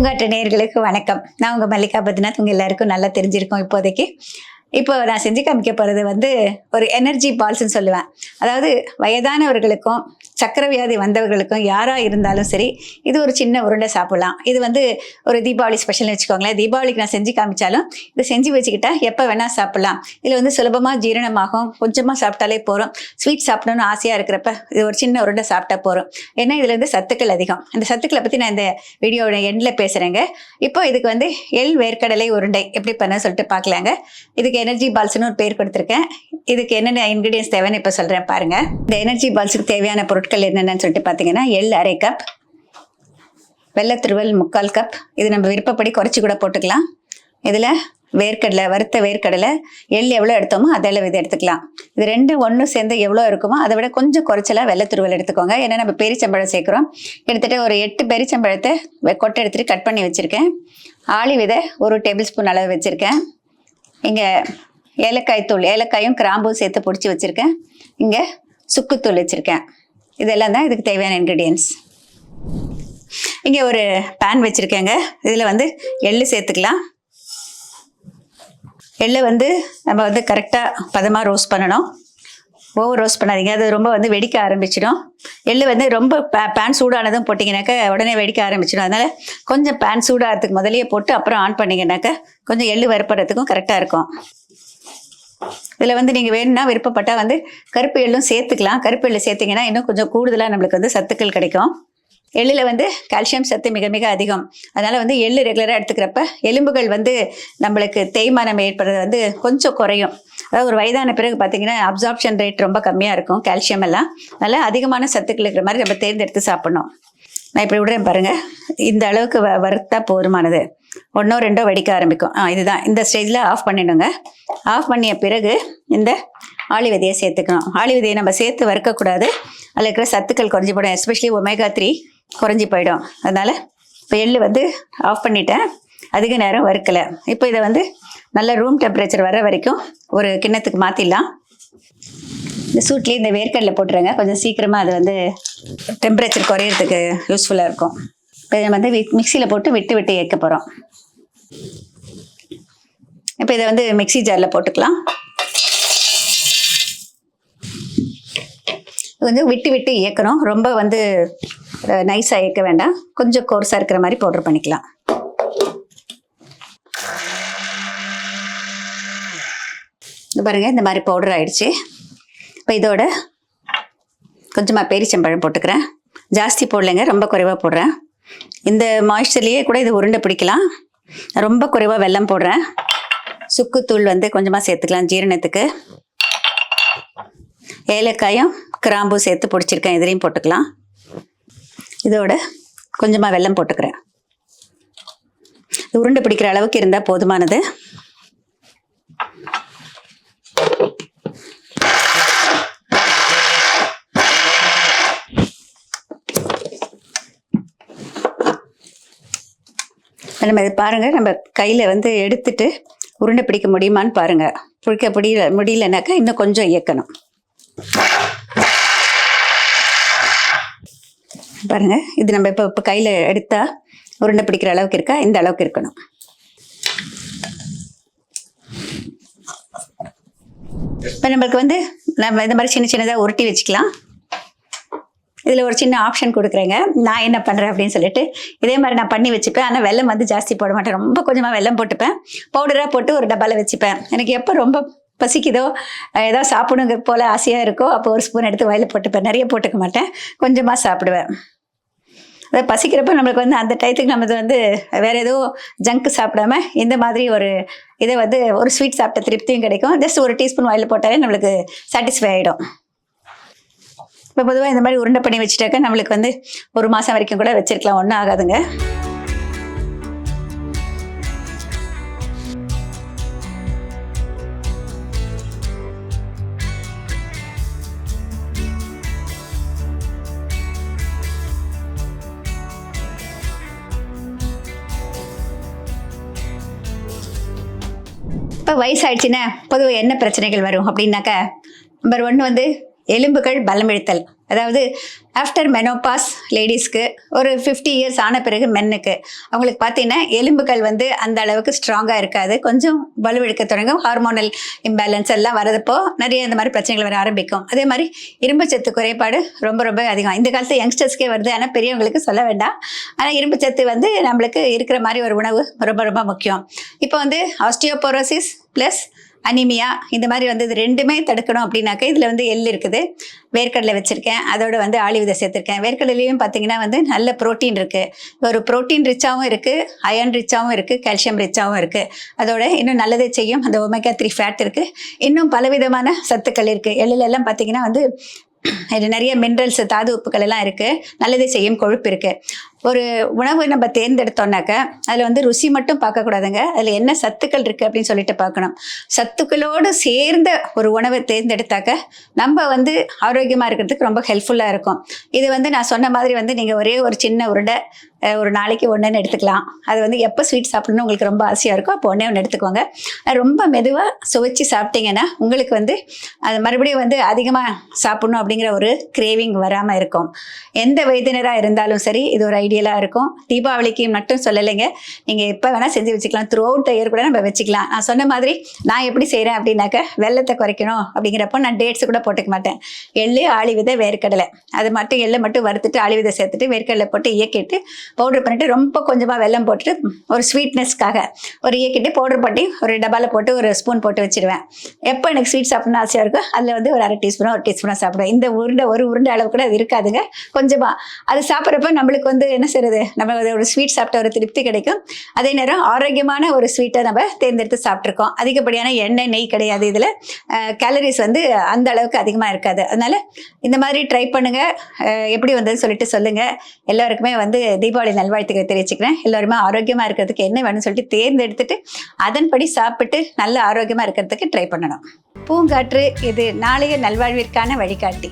பூங்காற்று நேர்களுக்கு வணக்கம். நான் உங்கள் மல்லிகா பத்ரிநாத் உங்கள் எல்லாருக்கும் நல்லா தெரிஞ்சிருக்கோம் இப்போதைக்கு. இப்போ நான் செஞ்சு காமிக்க போகிறது வந்து ஒரு எனர்ஜி பால்ஸ்ன்னு சொல்லுவேன். அதாவது வயதானவர்களுக்கும் சக்கரை வியாதி வந்தவர்களுக்கும் யாராக இருந்தாலும் சரி இது ஒரு சின்ன உருண்டை சாப்பிடலாம். இது வந்து ஒரு தீபாவளி ஸ்பெஷல்னு வச்சுக்கோங்களேன். தீபாவளிக்கு நான் செஞ்சு காமிச்சாலும் இதை செஞ்சு வச்சுக்கிட்டா எப்போ வேணால் சாப்பிடலாம். இதில் வந்து சுலபமாக ஜீரணமாகும் கொஞ்சமாக சாப்பிட்டாலே போகிறோம் ஸ்வீட் சாப்பிடணும்னு ஆசையாக இருக்கிறப்ப இது ஒரு சின்ன உருண்டை சாப்பிட்டா போகிறோம் ஏன்னா இதில் வந்து சத்துக்கள் அதிகம். அந்த சத்துக்களை பற்றி நான் இந்த வீடியோட எண்டில் பேசுகிறேங்க இப்போ இதுக்கு வந்து எள் வேர்க்கடலை உருண்டை எப்படி பண்ண சொல்லிட்டு பார்க்கலாங்க இதுக்கு எனர்ஜி பால்ஸ்னு ஒரு பேர் கொடுத்துருக்கேன். இதுக்கு என்னென்ன இன்க்ரீடியன்ஸ் தேவைன்னு இப்போ சொல்கிறேன் பாருங்கள் இந்த எனர்ஜி பால்ஸுக்கு தேவையான பொருட்கள் என்னென்னு சொல்லிட்டு பார்த்தீங்கன்னா எள் அரை கப் வெள்ளத்திருவல் முக்கால் கப் இது நம்ம விருப்பப்படி குறைச்சி கூட போட்டுக்கலாம். இதில் வேர்க்கடலை வறுத்த வேர்க்கடலை எள் எவ்வளோ எடுத்தோமோ அதளவு இது எடுத்துக்கலாம். இது ரெண்டு ஒன்று சேர்ந்து எவ்வளோ இருக்குமோ அதை விட கொஞ்சம் குறைச்சலாக வெள்ளத்துருவல் எடுத்துக்கோங்க. ஏன்னா நம்ம பெரிச்சம்பழம் சேர்க்குறோம். கிட்டத்தட்ட ஒரு எட்டு பெரிச்சம்பழத்தை கொட்டை எடுத்துகிட்டு கட் பண்ணி வச்சுருக்கேன். ஆளி விதை ஒரு டேபிள் ஸ்பூன் அளவு வச்சுருக்கேன். இங்கே ஏலக்காய் தூள் ஏலக்காயும் கிராம்பும் சேர்த்து பிடிச்சி வச்சுருக்கேன். இங்கே சுக்குத்தூள் வச்சுருக்கேன். இதெல்லாம் தான் இதுக்கு தேவையான இன்க்ரீடியன்ஸ் இங்கே ஒரு பேன் வச்சுருக்கேங்க. இதில் வந்து எள்ளு சேர்த்துக்கலாம். எள்ளை வந்து நம்ம வந்து கரெக்டாக பதமாக ரோஸ்ட் பண்ணணும். ஓவர் ரோஸ்ட் பண்ணாதீங்க. அது ரொம்ப வந்து வெடிக்க ஆரம்பிச்சிடும். எள்ளு வந்து ரொம்ப பே பேன் சூடானதும் போட்டிங்கனாக்கா உடனே வெடிக்க ஆரம்பிச்சிடும். அதனால் கொஞ்சம் பேன் சூடாகிறதுக்கு முதல்லயே போட்டு அப்புறம் ஆன் பண்ணிங்கனாக்கா கொஞ்சம் எள்ளு வறுப்படுறதுக்கும் கரெக்டாக இருக்கும். இதில் வந்து நீங்கள் வேணும்னா விருப்பப்பட்டால் வந்து கருப்பு எள்ளும் சேர்த்துக்கலாம். கருப்பு எள்ளு சேர்த்திங்கன்னா இன்னும் கொஞ்சம் கூடுதலாக நம்மளுக்கு வந்து சத்துக்கள் கிடைக்கும். எள்ளில் வந்து கால்சியம் சத்து மிக மிக அதிகம். அதனால் வந்து எள்ளு ரெகுலராக எடுத்துக்கிறப்ப எலும்புகள் வந்து நம்மளுக்கு தேய்மானம் ஏற்படுறது வந்து கொஞ்சம் குறையும். அதாவது ஒரு வயதான பிறகு பார்த்தீங்கன்னா அப்சார்ப்ஷன் ரேட் ரொம்ப கம்மியாக இருக்கும் கால்சியம் எல்லாம். அதனால் அதிகமான சத்துக்கள் இருக்கிற மாதிரி நம்ம தேர்ந்தெடுத்து சாப்பிடணும். நான் இப்படி விடுறேன் பாருங்கள் இந்த அளவுக்கு வ வறுத்தா போதுமானது. ஒன்றோ ரெண்டோ வெடிக்க ஆரம்பிக்கும். ஆ இதுதான். இந்த ஸ்டேஜில் ஆஃப் பண்ணிடுங்க. ஆஃப் பண்ணிய பிறகு இந்த ஆளி விதையை சேர்த்துக்கணும். ஆளி விதையை நம்ம சேர்த்து வறுக்கக்கூடாது. அதில் இருக்கிற சத்துக்கள் குறைஞ்சி போயிடும். எஸ்பெஷலி ஒமேகா த்ரீ குறைஞ்சி போயிடும். அதனால் இப்போ எள்ளு வந்து ஆஃப் பண்ணிட்டேன். அதிக நேரம் வறுக்கலை. இப்போ இதை வந்து நல்ல ரூம் டெம்பரேச்சர் வர வரைக்கும் ஒரு கிண்ணத்துக்கு மாற்றிடலாம் இந்த சூட்லேயே இந்த வேர்க்கடலை போட்டுருங்க. கொஞ்சம் சீக்கிரமாக அது வந்து டெம்பரேச்சர் குறையிறதுக்கு யூஸ்ஃபுல்லாக இருக்கும். வந்து மிக்சியில் போட்டு விட்டு விட்டு ஏற்க போகிறோம் இப்போ இதை வந்து மிக்ஸி ஜாரில் போட்டுக்கலாம். இது வந்து விட்டு விட்டு இயக்கணும். ரொம்ப வந்து நைஸாக இயக்க வேண்டாம். கொஞ்சம் கோர்ஸாக இருக்கிற மாதிரி பவுடர் பண்ணிக்கலாம். இது பாருங்க இந்த மாதிரி பவுடர் ஆயிடுச்சு. இப்போ இதோட கொஞ்சமாக பேரிச்சம்பழம் போட்டுக்கிறேன். ஜாஸ்தி போடலைங்க ரொம்ப குறைவாக போடுறேன். இந்த மாய்ஸ்டர்லேயே கூட இது உருண்டை பிடிக்கலாம். ரொம்ப குறைவாக வெல்லம் போடுறேன். சுக்குத்தூள் வந்து கொஞ்சமாக சேர்த்துக்கலாம் ஜீரணத்துக்கு. ஏலக்காயும் கிராம்பு சேர்த்து பிடிச்சிருக்கேன் இதுலேயும் போட்டுக்கலாம். இதோட கொஞ்சமாக வெல்லம் போட்டுக்கிறேன். இது உருண்டை பிடிக்கிற அளவுக்கு இருந்தால் போதுமானது. நம்ம இது பாருங்கள் நம்ம கையில் வந்து எடுத்துட்டு உருண்டை பிடிக்க முடியுமான்னு பாருங்கள் பிடிக்க முடியல முடியலனாக்கா இன்னும் கொஞ்சம் இயக்கணும். பாருங்கள் இது நம்ம இப்போ இப்போ கையில் எடுத்தால் உருண்டை பிடிக்கிற அளவுக்கு இருக்கா? இந்த அளவுக்கு இருக்கணும். இப்போ நம்மளுக்கு வந்து நம்ம இந்த மாதிரி சின்ன சின்னதாக உருட்டி வச்சுக்கலாம். இதில் ஒரு சின்ன ஆப்ஷன் கொடுக்குறேங்க. நான் என்ன பண்ணுறேன் அப்படின்னு சொல்லிட்டு இதே மாதிரி நான் பண்ணி வச்சுப்பேன். ஆனால் வெல்லம் வந்து ஜாஸ்தி போட மாட்டேன். ரொம்ப கொஞ்சமாக வெல்லம் போட்டுப்பேன். பவுடராக போட்டு ஒரு டப்பாவில் வச்சுப்பேன். எனக்கு எப்போ ரொம்ப பசிக்குதோ ஏதோ ஏதாவது சாப்பிடுங்க போல் ஆசையாக இருக்கோ அப்போ ஒரு ஸ்பூன் எடுத்து வயலில் போட்டுப்பேன். நிறைய போட்டுக்க மாட்டேன். கொஞ்சமாக சாப்பிடுவேன். அதாவது பசிக்கிறப்ப நம்மளுக்கு வந்து அந்த டயத்துக்கு நம்ம வந்து வேற ஏதோ ஜங்க் சாப்பிடாம இந்த மாதிரி ஒரு இதை வந்து ஒரு ஸ்வீட் சாப்பிட்ட திருப்தியும் கிடைக்கும். ஜஸ்ட் ஒரு டீஸ்பூன் வாயில் போட்டாலே நம்மளுக்கு சாட்டிஸ்ஃபை ஆகிடும் இப்போ பொதுவாக இந்த மாதிரி உருண்டை பண்ணி வச்சுட்டாக்க நம்மளுக்கு வந்து ஒரு மாதம் வரைக்கும் கூட வச்சிருக்கலாம். ஒன்றும் ஆகாதுங்க. இப்போ வயசாயிடுச்சுன்னா பொதுவாக என்ன பிரச்சனைகள் வரும் அப்படின்னாக்கா நம்பர் ஒன்று வந்து எலும்புகள் பலமிழுத்தல். அதாவது ஆஃப்டர் மெனோபாஸ் லேடிஸ்க்கு ஒரு ஃபிஃப்டி இயர்ஸ் ஆன பிறகு மென்னுக்கு அவங்களுக்கு பார்த்தீங்கன்னா எலும்புகள் வந்து அந்த அளவுக்கு ஸ்ட்ராங்காக இருக்காது. கொஞ்சம் வலுவெடுக்க தொடங்கும். ஹார்மோனல் இம்பேலன்ஸ் எல்லாம் வரதப்போ நிறைய இந்த மாதிரி பிரச்சனைகள் வர ஆரம்பிக்கும். அதே மாதிரி இரும்புச்சத்து குறைபாடு ரொம்ப ரொம்ப அதிகம். இந்த காலத்து யங்ஸ்டர்ஸ்க்கே வருது. ஆனால் பெரியவங்களுக்கு சொல்ல வேண்டாம். ஆனால் இரும்புச்சத்து வந்து நம்மளுக்கு இருக்கிற மாதிரி ஒரு உணவு ரொம்ப ரொம்ப முக்கியம். இப்போ வந்து ஆஸ்டியோபோரோசிஸ் ப்ளஸ் அனிமியா இந்த மாதிரி வந்து இது ரெண்டுமே தடுக்கணும் அப்படின்னாக்க இதில் வந்து எள் இருக்குது. வேர்க்கடலை வச்சுருக்கேன். அதோட வந்து ஆளிவிதை சேர்த்துருக்கேன். வேர்க்கடலையும் பார்த்தீங்கன்னா வந்து நல்ல ப்ரோட்டீன் இருக்குது ஒரு ப்ரோட்டீன் ரிச்சாகவும் இருக்குது அயன் ரிச்சாகவும் இருக்குது கால்சியம் ரிச்சாகவும் இருக்குது அதோட இன்னும் நல்லதே செய்யும். அந்த ஒமேகா த்ரீ ஃபேட் இருக்குது இன்னும் பலவிதமான சத்துக்கள் இருக்குது எள்ளிலெல்லாம் பார்த்தீங்கன்னா வந்து இது நிறைய மினரல்ஸ் தாது உப்புகள் எல்லாம் இருக்குது நல்லதே செய்யும். கொழுப்பு இருக்குது ஒரு உணவு நம்ம தேர்ந்தெடுத்தோம்னாக்க அதில் வந்து ருசி மட்டும் பார்க்கக்கூடாதுங்க. அதில் என்ன சத்துக்கள் இருக்குது அப்படின்னு சொல்லிட்டு பார்க்கணும். சத்துக்களோடு சேர்ந்த ஒரு உணவை தேர்ந்தெடுத்தாக்க நம்ம வந்து ஆரோக்கியமாக இருக்கிறதுக்கு ரொம்ப ஹெல்ப்ஃபுல்லாக இருக்கும். இது வந்து நான் சொன்ன மாதிரி வந்து நீங்கள் ஒரே ஒரு சின்ன உருண்டை ஒரு நாளைக்கு ஒன்றுன்னு எடுத்துக்கலாம். அது வந்து எப்போ ஸ்வீட் சாப்பிடணும்னு உங்களுக்கு ரொம்ப ஆசையாக இருக்கோ அப்போ ஒன்றே ஒன்று எடுத்துக்கோங்க. ரொம்ப மெதுவாக சுவைச்சு சாப்பிட்டீங்கன்னா உங்களுக்கு வந்து அது மறுபடியும் வந்து அதிகமாக சாப்பிடணும் அப்படிங்கிற ஒரு கிரேவிங் வராமல் இருக்கும். எந்த வயதினராக இருந்தாலும் சரி இது ஒரு ஐடியலாக இருக்கும். தீபாவளிக்கு மட்டும் சொல்லலைங்க. நீங்கள் எப்போ வேணால் செஞ்சு வச்சுக்கலாம். த்ரூ அவுட் இயர் கூட நம்ம வச்சுக்கலாம். நான் சொன்ன மாதிரி நான் எப்படி செய்கிறேன் அப்படின்னாக்க வெள்ளத்தை குறைக்கணும் அப்படிங்கிறப்போ நான் டேட்ஸ் கூட போட்டுக்க மாட்டேன். எள்ளு ஆளி விதை வேர்க்கடலை. அது மட்டும் எள்ளை மட்டும் வறுத்துட்டு ஆளி விதை சேர்த்துட்டு வேர்க்கடலை போட்டு இயக்கிட்டு பவுடர் பண்ணிட்டு ரொம்ப கொஞ்சமாக வெல்லம் போட்டுட்டு ஒரு ஸ்வீட்னஸ்க்காக ஒரு இயக்கிட்டு பவுடர் பண்ணி ஒரு டப்பாவில் போட்டு ஒரு ஸ்பூன் போட்டு வச்சுருவேன். எப்போ எனக்கு ஸ்வீட் சாப்பிடணும்னு ஆசையாக இருக்கோ அதில் வந்து ஒரு அரை டீஸ்பூனோ ஒரு டீஸ்பூனோ சாப்பிடுவேன். இந்த உருண்டை ஒரு உருண்டை அளவு கூட அது இருக்காதுங்க. கொஞ்சமாக அது சாப்பிட்றப்ப நம்மளுக்கு வந்து என்ன செய்யறது நம்ம ஒரு ஸ்வீட் சாப்பிட்ட ஒரு திருப்தி கிடைக்கும். அதே நேரம் ஆரோக்கியமான ஒரு ஸ்வீட்டை நம்ம தேர்ந்தெடுத்து சாப்பிட்ருக்கோம் அதிகப்படியான எண்ணெய் நெய் கிடையாது இதில். கேலரிஸ் வந்து அந்த அளவுக்கு அதிகமாக இருக்காது. அதனால இந்த மாதிரி ட்ரை பண்ணுங்க. எப்படி வந்ததுன்னு சொல்லிட்டு சொல்லுங்க. எல்லாருக்குமே வந்து தீபாவளி நல்வாழ்த்துக்களை தெரிவிச்சுக்கிறேன். எல்லாருமே ஆரோக்கியமாக இருக்கிறதுக்கு என்ன வேணும்னு சொல்லிட்டு தேர்ந்தெடுத்துட்டு அதன்படி சாப்பிட்டு நல்ல ஆரோக்கியமாக இருக்கிறதுக்கு ட்ரை பண்ணணும். பூங்காற்று இது நாளைய நல்வாழ்விற்கான வழிகாட்டி.